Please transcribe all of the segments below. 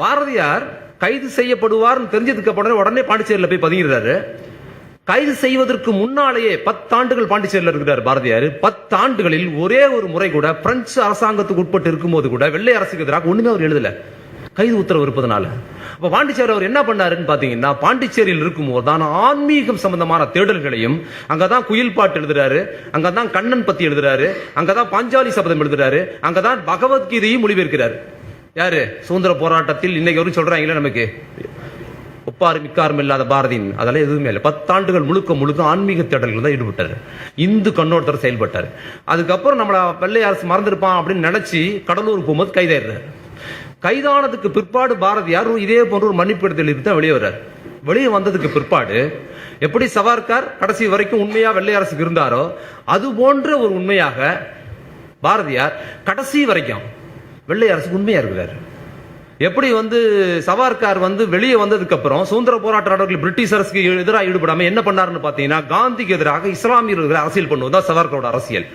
பாரதியார் கைது செய்யப்படுவார்னு தெரிஞ்சதுக்கு அப்புறம் உடனே பாண்டிச்சேரியில் போய் பதுங்கிறாரு கைது செய்வதற்கு முன்னாலேயே பத்தாண்டுகள் பாண்டிச்சேரியில் இருக்கிறார் பாரதியார். பத்தாண்டுகளில் ஒரே ஒரு முறை கூட பிரெஞ்சு அரசாங்கத்துக்கு உட்பட்டு இருக்கும்போது கூட வெள்ளை அரசுக்கு எதிராக ஒண்ணுமே அவர் எழுதல. கைது உத்தரவு இருப்பதனால. அப்ப பாண்டிச்சேரி அவர் என்ன பண்ணாருன்னு பாத்தீங்கன்னா பாண்டிச்சேரியில் இருக்கும்போது தான் ஆன்மீகம் சம்பந்தமான தேடல்களையும் அங்கதான் குயில் பாட்டு எழுதுறாரு அங்கதான் கண்ணன் பத்தி எழுதுறாரு அங்கதான் பாஞ்சாலி சபதம் எழுதுறாரு அங்கதான் பகவத்கீதையும் மொழிபெயர்க்கிறார். யாரு? சுதந்திர போராட்டத்தில் இன்னைக்கு வரும் சொல்றாங்களே நமக்கு. ஒப்பாறு மிக்காரும் இல்லாத பாரதியின் அதெல்லாம் எதுவுமே இல்லை. பத்தாண்டுகள் முழுக்க முழுக்க ஆன்மீக தேடல்கள் தான் ஈடுபட்டார். இந்து கண்ணோட்டத்தில் செயல்பட்டார். அதுக்கப்புறம் நம்மள வெள்ளை அரசு மறந்துருப்பான் அப்படின்னு நினைச்சு கடலூர் போகும்போது கைதாயிடுறாரு. கைதானதுக்கு பிற்பாடு பாரதியார் இதே போன்ற ஒரு மன்னிப்பு இருந்து தான் வெளியே வர்றார். வெளியே வந்ததுக்கு பிற்பாடு எப்படி சவார்கார் கடைசி வரைக்கும் உண்மையா வெள்ளை அரசுக்கு இருந்தாரோ அது போன்ற ஒரு உண்மையாக பாரதியார் கடைசி வரைக்கும் வெள்ளை அரசுக்கு உண்மையா இருக்கிறார் எப்படி வந்து சவார்கார் வந்து வெளியே வந்ததுக்கு அப்புறம் சுதந்திர போராட்ட பிரிட்டிஷ் அரசுக்கு எதிராக ஈடுபடாம என்ன பண்ணாருன்னு பாத்தீங்கன்னா காந்திக்கு எதிராக இஸ்லாமியர்கள் அரசியல் பண்ணுவது தான் சவார்கரோட அரசியல்.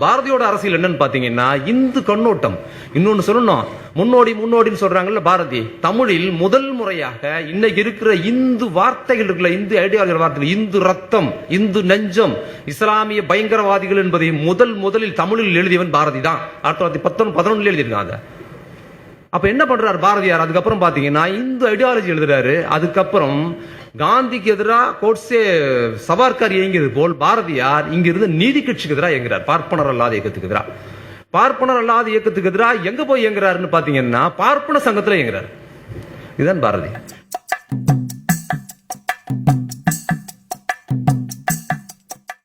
பாரதியோட அரசியல் என்னன்னு பாத்தீங்கன்னா இந்து கண்ணோட்டம். இன்னொன்னு சொல்லணும் முன்னோடி முன்னோடின்னு சொல்றாங்கல்ல பாரதி. தமிழில் முதல் முறையாக இன்னைக்கு இருக்கிற இந்து வார்த்தைகள் இருக்குல்ல இந்து ஐடியாலஜி வார்த்தைகள் இந்து ரத்தம் இந்து நெஞ்சம் இஸ்லாமிய பயங்கரவாதிகள் என்பதை முதல் முதலில் தமிழில் எழுதியவன் பாரதி தான். ஆயிரத்தி தொள்ளாயிரத்தி பத்தொன்பது பதினொன்று எழுதியிருக்காங்க அப்ப என்ன பண்றாரு பாரதியார்? அதுக்கப்புறம் பாத்தீங்கன்னா இந்து ஐடியாலஜி எழுதுறாரு. அதுக்கப்புறம் காந்திக்கு எதிராக கோட்ஸே சவார்கார் இயங்கியது போல் பாரதியார் இங்கிருந்து நீதி கட்சிக்கு எதிராக இயங்குறார். பார்ப்பனர் அல்லாத இயக்கத்துக்கு எதிராக பார்ப்பனர் அல்லாத இயக்கத்துக்கு எதிராக எங்க போய் இயங்குறாருன்னு பாத்தீங்கன்னா பார்ப்பன சங்கத்துல இயங்குறாரு. இதுதான் பாரதி